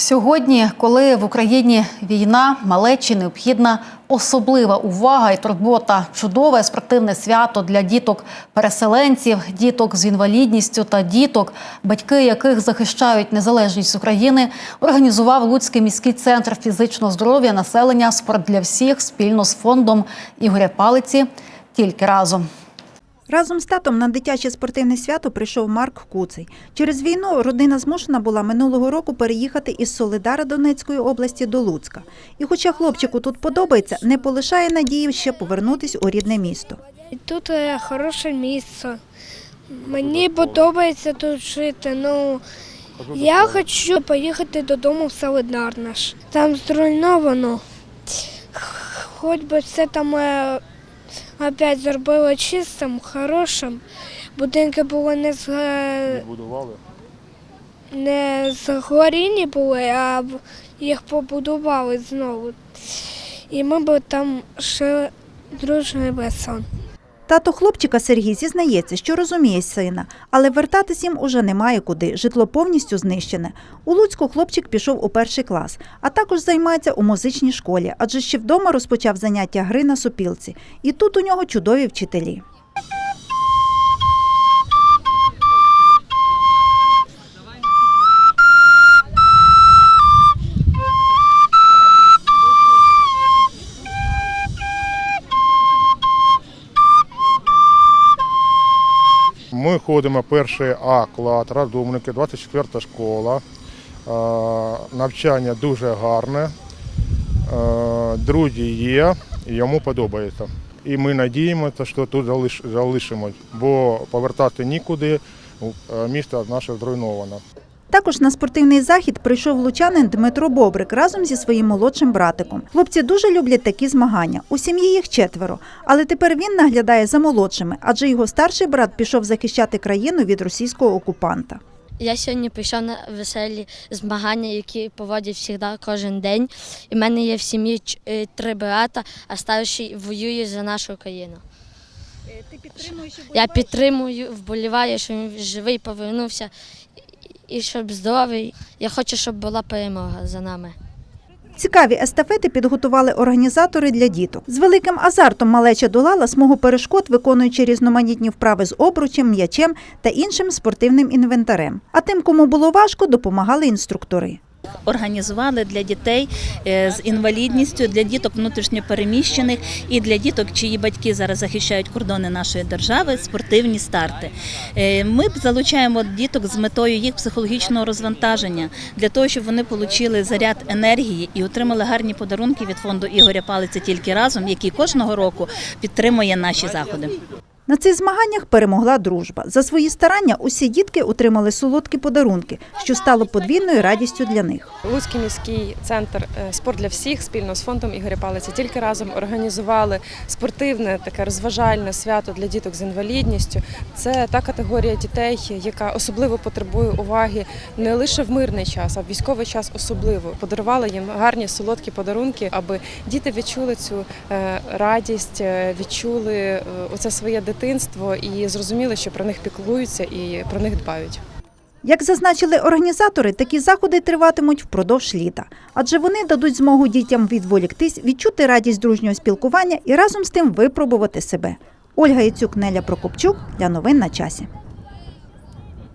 Сьогодні, коли в Україні війна, малечі необхідна особлива увага і турбота, чудове спортивне свято для діток-переселенців, діток з інвалідністю та діток, батьки яких захищають незалежність України, організував Луцький міський центр фізичного здоров'я населення Спорт для всіх спільно з фондом Ігоря Палиці. Тільки разом. Разом з татом на дитяче спортивне свято прийшов Марк Куций. Через війну родина змушена була минулого року переїхати із Солидара Донецької області до Луцька. І хоча хлопчику тут подобається, не полишає надії ще повернутись у рідне місто. Тут е, хороше місце. Мені подобається тут жити. Ну я хочу поїхати додому в Солидар наш. Там зруйновано. Хоч би все там е, опять зробили чистим, хорошим. Будинки були не з не будували. не згорінні були, а їх побудували знову. І ми б там жили дружно і весело. Тато хлопчика Сергій зізнається, що розуміє сина, але вертатись їм уже немає куди. Житло повністю знищене. У Луцьку хлопчик пішов у перший клас, а також займається у музичній школі, адже ще вдома розпочав заняття гри на сопілці. І тут у нього чудові вчителі. Ми ходимо перший А клад, радумники, 24 школа. Навчання дуже гарне. Друзі є, йому подобається. І ми надіємося, що тут залишимо, бо повертати нікуди, місто наше зруйновано. Також на спортивний захід прийшов лучанин Дмитро Бобрик разом зі своїм молодшим братиком. Хлопці дуже люблять такі змагання. У сім'ї їх четверо, але тепер він наглядає за молодшими, адже його старший брат пішов захищати країну від російського окупанта. Я сьогодні прийшов на веселі змагання, які проводять завжди кожен день. І в мене є в сім'ї е, три брата, а старший воює за нашу країну. Ти підтримуєш Я підтримую, вболіваю, що він живий повернувся і- щоб здоровий. Я хочу, щоб була перемога за нами. Цікаві естафети підготували організатори для діток. З великим азартом малеча долала смугу перешкод, виконуючи різноманітні вправи з обручем, м'ячем та іншим спортивним інвентарем. А тим, кому було важко, допомагали інструктори. Організували для дітей е, з інвалідністю, для діток внутрішньопереміщених і для діток, чиї батьки зараз захищають кордони нашої держави, спортивні старти. Е, Ми залучаємо діток з метою їх психологічного розвантаження для того, щоб вони отримали заряд енергії і отримали гарні подарунки від фонду Ігоря Палиця тільки разом, який кожного року підтримує наші заходи. На цих змаганнях перемогла дружба. За свої старання усі дітки отримали солодкі подарунки, що стало подвійною радістю для них. Луцький міський центр е, спорт для всіх спільно з фондом Ігоря Палиця тільки разом організували спортивне таке розважальне свято для діток з інвалідністю. Це та категорія дітей, яка особливо потребує уваги не лише в мирний час, а в військовий час особливо. Подарували їм гарні солодкі подарунки, аби діти відчули цю е, радість, е, відчули оце своє дитинство і зрозуміли, що про них піклуються і про них дбають. Як зазначили організатори, такі заходи триватимуть впродовж літа, адже вони дадуть змогу дітям відволіктись, відчути радість дружнього спілкування і разом з тим випробувати себе. Ольга Яцюк, Неля Прокопчук для новин на часі.